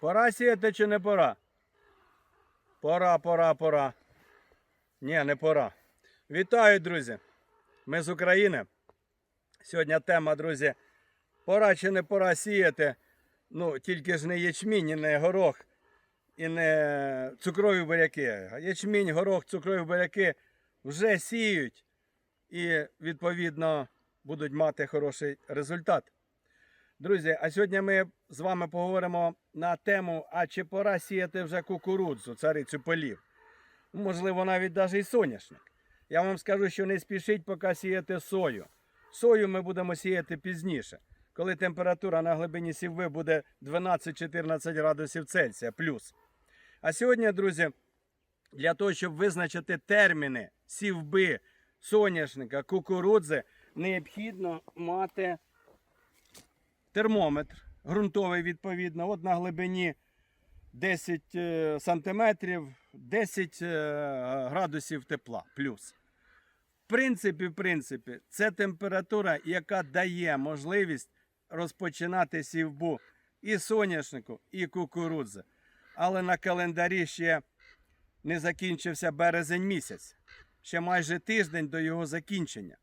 Пора сіяти чи не пора? Пора, пора, пора. Ні, не пора. Вітаю, друзі. Ми з України. Сьогодні тема, друзі. Пора чи не пора сіяти. Ну, тільки ж не ячмінь, і не горох, і не цукрові буряки. Ячмінь, горох, цукрові буряки вже сіють і, відповідно, будуть мати хороший результат. Друзі, а сьогодні ми з вами поговоримо на тему, а чи пора сіяти вже кукурудзу, царицю полів. Можливо, навіть навіть і соняшник. Я вам скажу, що не спішіть поки сіяти сою. Сою ми будемо сіяти пізніше, коли температура на глибині сівби буде 12-14 градусів Цельсія плюс. А сьогодні, друзі, для того, щоб визначити терміни сівби соняшника, кукурудзи, необхідно мати термометр ґрунтовий відповідно, от на глибині 10 е, сантиметрів, 10 е, градусів тепла плюс. В принципі, в принципі, це температура, яка дає можливість розпочинати сівбу і соняшнику, і кукурудзи. Але на календарі ще не закінчився березень місяць, ще майже тиждень до його закінчення.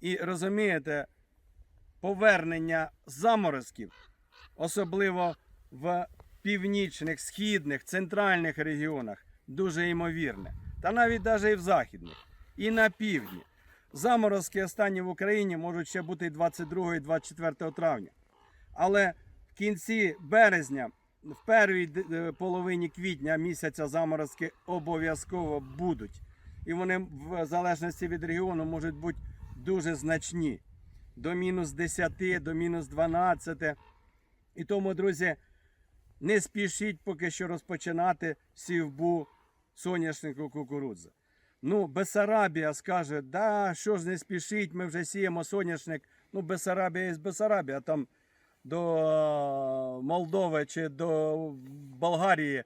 І розумієте, повернення заморозків, особливо в північних, східних, центральних регіонах, дуже ймовірне. Та навіть навіть і в західних, і на півдні. Заморозки останні в Україні можуть ще бути і 22 і 24 травня. Але в кінці березня, в першій е, половині квітня місяця заморозки обов'язково будуть. І вони в залежності від регіону можуть бути дуже значні до мінус 10, до мінус 12. І тому, друзі, не спішіть поки що розпочинати сівбу соняшнику кукурудзи. Ну, Бесарабія скаже, да, що ж не спішіть, ми вже сіємо соняшник. Ну, Бесарабія є Бесарабія, там до Молдови чи до Болгарії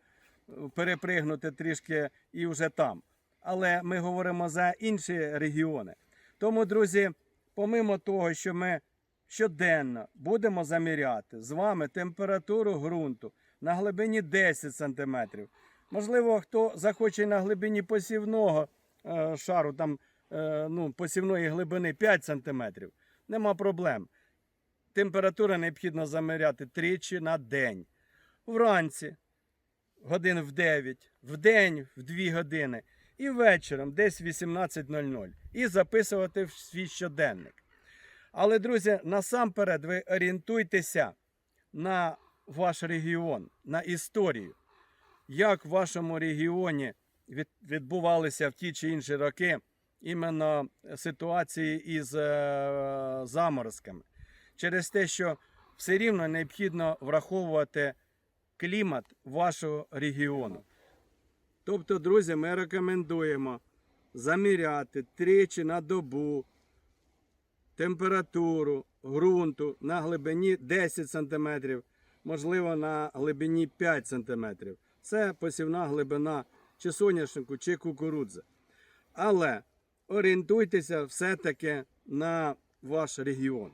перепригнути трішки і вже там. Але ми говоримо за інші регіони. Тому, друзі, помимо того, що ми щоденно будемо заміряти з вами температуру ґрунту на глибині 10 см. Можливо, хто захоче на глибині посівного е, шару, там е, ну, посівної глибини 5 см, нема проблем. Температура необхідно заміряти тричі на день. Вранці годин в 9, в день в 2 години і вечором десь 18.00. І записувати в свій щоденник. Але, друзі, насамперед ви орієнтуйтеся на ваш регіон, на історію. Як в вашому регіоні відбувалися в ті чи інші роки іменно ситуації із е, заморозками. Через те, що все рівно необхідно враховувати клімат вашого регіону. Тобто, друзі, ми рекомендуємо заміряти тричі на добу температуру ґрунту на глибині 10 см, можливо, на глибині 5 см. Це посівна глибина чи соняшнику, чи кукурудзи. Але орієнтуйтеся все-таки на ваш регіон.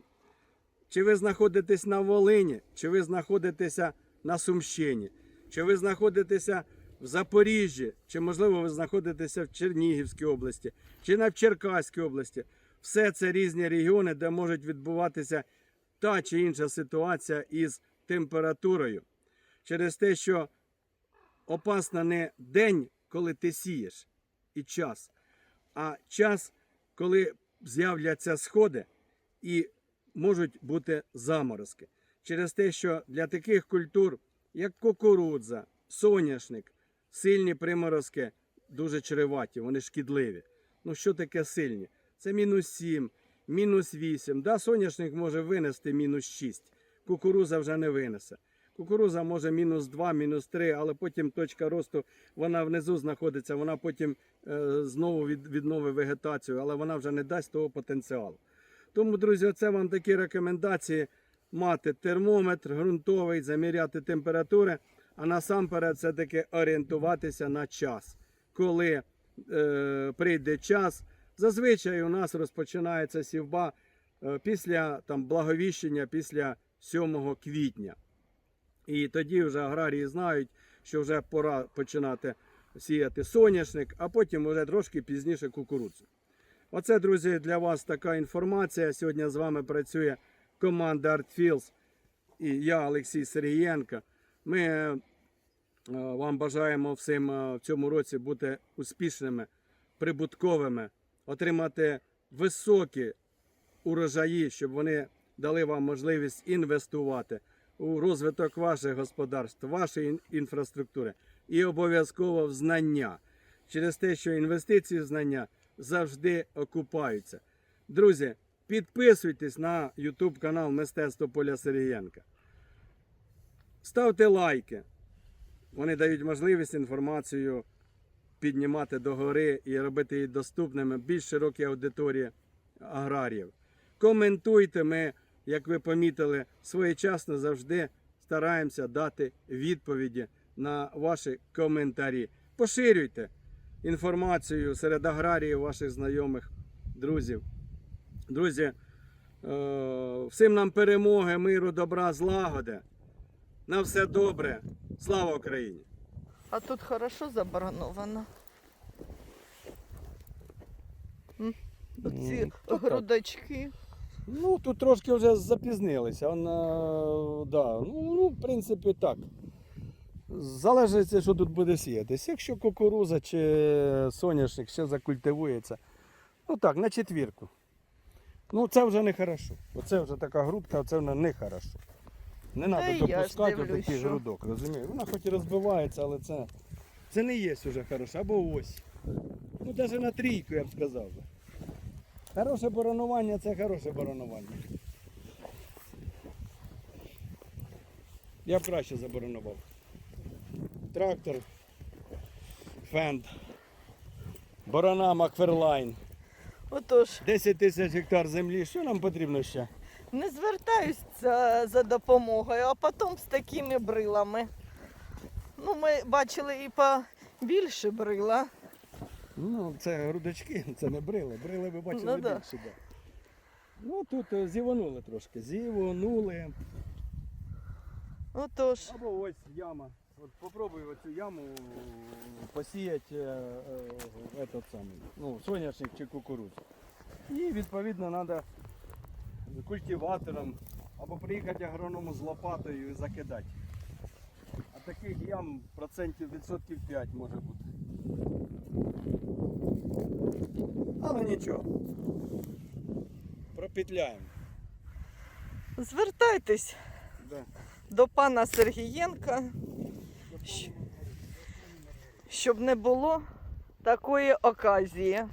Чи ви знаходитесь на Волині, чи ви знаходитеся на Сумщині, чи ви знаходитеся в Запоріжжі, чи, можливо, ви знаходитеся в Чернігівській області, чи на Черкаській області. Все це різні регіони, де можуть відбуватися та чи інша ситуація із температурою. Через те, що опасно не день, коли ти сієш, і час, а час, коли з'являться сходи і можуть бути заморозки. Через те, що для таких культур, як кукурудза, соняшник, сильні приморозки дуже чреваті, вони шкідливі. Ну що таке сильні? Це мінус 7, мінус 8. Да, соняшник може винести мінус 6. Кукуруза вже не винесе. Кукуруза може мінус 2, мінус 3, але потім точка росту вона внизу знаходиться, вона потім е, знову від, відновить вегетацію, але вона вже не дасть того потенціалу. Тому, друзі, оце вам такі рекомендації мати термометр ґрунтовий, заміряти температури, а насамперед все-таки орієнтуватися на час. Коли е, прийде час, зазвичай у нас розпочинається сівба е, після там, благовіщення, після 7 квітня. І тоді вже аграрії знають, що вже пора починати сіяти соняшник, а потім вже трошки пізніше кукурудзу. Оце, друзі, для вас така інформація. Сьогодні з вами працює команда ArtFields і я, Олексій Сергієнко. Ми е, вам бажаємо всім е, в цьому році бути успішними, прибутковими, отримати високі урожаї, щоб вони дали вам можливість інвестувати у розвиток ваших господарств, вашої інфраструктури і обов'язково в знання. Через те, що інвестиції в знання завжди окупаються. Друзі, підписуйтесь на YouTube канал Мистецтво Поля Сергієнка. Ставте лайки. Вони дають можливість інформацію піднімати догори і робити її доступними більш широкій аудиторії аграріїв. Коментуйте, ми, як ви помітили, своєчасно завжди стараємося дати відповіді на ваші коментарі. Поширюйте інформацію серед аграріїв, ваших знайомих, друзів. Друзі, е, всім нам перемоги, миру, добра, злагоди. На все добре. Слава Україні! А тут хорошо забороновано. М, Оці М, так. грудочки. Ну, тут трошки вже запізнилися. Он, е, да, ну, ну, в принципі, так. Залежить, що тут буде сіятись. Якщо кукуруза чи соняшник ще закультивується, ну так, на четвірку. Ну, це вже не хорошо. Оце вже така грудка, це вже не хорошо. Не треба допускати такий що- грудок, розумієш? Вона хоч і розбивається, але це, це не є вже хорошо. Або ось. Ну, навіть на трійку, я б сказав. Хороше боронування це хороше боронування. Я б краще заборонував. Трактор, фенд, борона Макферлайн. Отож, 10 тисяч гектар землі. Що нам потрібно ще? Не звертаюся за допомогою, а потім з такими брилами. Ну, ми бачили і побільше брила. Ну, це грудочки, це не брили. Брили ви бачили Ну, да. більше. Да. Ну тут е, зівонули трошки. Зівонули. Отож, Або ось яма. От попробуй оцю яму посіяти е, е, этот самий, ну, соняшник чи кукурудзу. І відповідно треба культиватором або приїхати агроному з лопатою і закидати. А таких ям процентів відсотків 5 може бути. Але нічого. Пропетляємо. звертайтесь Да. до пана Сергієнка, щоб не було такої оказії.